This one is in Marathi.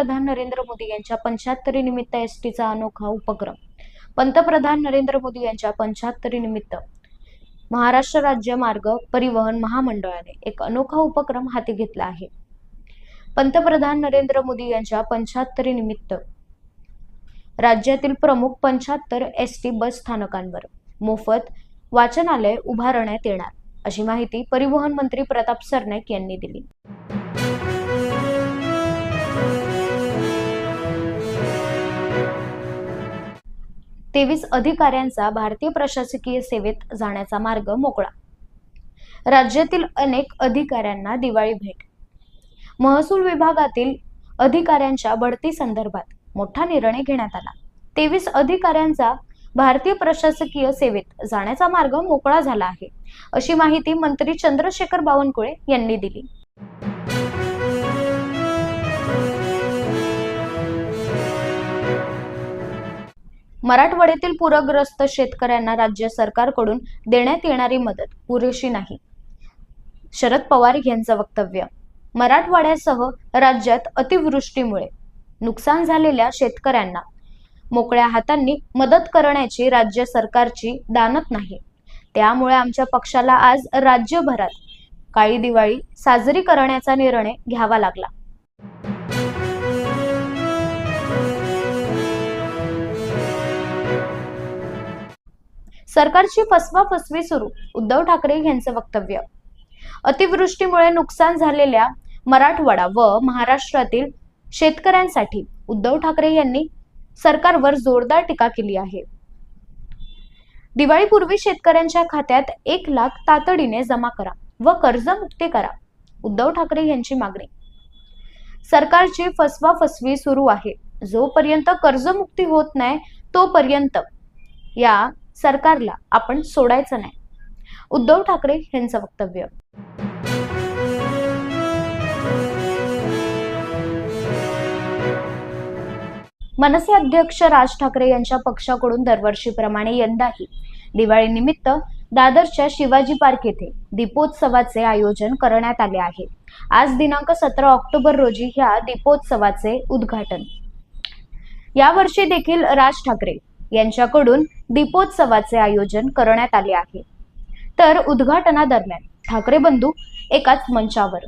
पंतप्रधान नरेंद्र मोदी यांच्या पंच्याहत्तरी निमित्त एस टीचा अनोखा उपक्रम. पंतप्रधान नरेंद्र मोदी यांच्या पंच्याहत्तरी निमित्त महाराष्ट्र राज्य मार्ग परिवहन महामंडळाने एक अनोखा उपक्रम हाती घेतला आहे. पंतप्रधान नरेंद्र मोदी यांच्या पंच्याहत्तरी निमित्त राज्यातील प्रमुख पंच्याहत्तर एस टी बस स्थानकांवर मोफत वाचनालय उभारण्यात येणार अशी माहिती परिवहन मंत्री प्रताप सरनाईक यांनी दिली. तेवीस अधिकाऱ्यांचा भारतीय प्रशासकीय सेवेत जाण्याचा मार्ग मोकळा. राज्यातील अनेक अधिकाऱ्यांना दिवाळी भेट. महसूल विभागातील अधिकाऱ्यांच्या बढती संदर्भात मोठा निर्णय घेण्यात आला. तेवीस अधिकाऱ्यांचा भारतीय प्रशासकीय सेवेत जाण्याचा मार्ग मोकळा झाला आहे अशी माहिती मंत्री चंद्रशेखर बावनकुळे यांनी दिली. मराठवाड्यातील पूरग्रस्त शेतकऱ्यांना राज्य सरकारकडून देण्यात येणारी मदत पुरेशी नाही. शरद पवार यांचं वक्तव्य मराठवाड्यासह राज्यात अतिवृष्टीमुळे नुकसान झालेल्या शेतकऱ्यांना मोकळ्या हातांनी मदत करण्याची राज्य सरकारची दानत नाही. त्यामुळे आमच्या पक्षाला आज राज्यभरात काळी दिवाळी साजरी करण्याचा निर्णय घ्यावा लागला. सरकारची फसवा फसवी सुरू उद्धव ठाकरे यांचं वक्तव्य. अतिवृष्टीमुळे नुकसान झालेल्या मराठवाडा व महाराष्ट्रातील शेतकऱ्यांसाठी उद्धव ठाकरे यांनी सरकारवर जोरदार टीका केली आहे. दिवाळीपूर्वी शेतकऱ्यांच्या खात्यात एक लाख तातडीने जमा करा व कर्जमुक्ती करा उद्धव ठाकरे यांची मागणी. सरकारची फसवा फसवी सुरू आहे. जोपर्यंत कर्जमुक्ती होत नाही तोपर्यंत या सरकारला आपण सोडायचं नाही. उद्धव ठाकरे यांचं वक्तव्य. मनसे अध्यक्ष राज ठाकरे यांच्या पक्षाकडून दरवर्षीप्रमाणे यंदाही दिवाळीनिमित्त दादरच्या शिवाजी पार्क येथे दीपोत्सवाचे आयोजन करण्यात आले आहे. आज दिनांक सतरा ऑक्टोबर रोजी ह्या दीपोत्सवाचे उद्घाटन. यावर्षी देखील राज ठाकरे यांच्याकडून दीपोत्सवाचे आयोजन करण्यात आले आहे. तर उद्घाटनादरम्यान ठाकरे बंधू एकाच मंचावर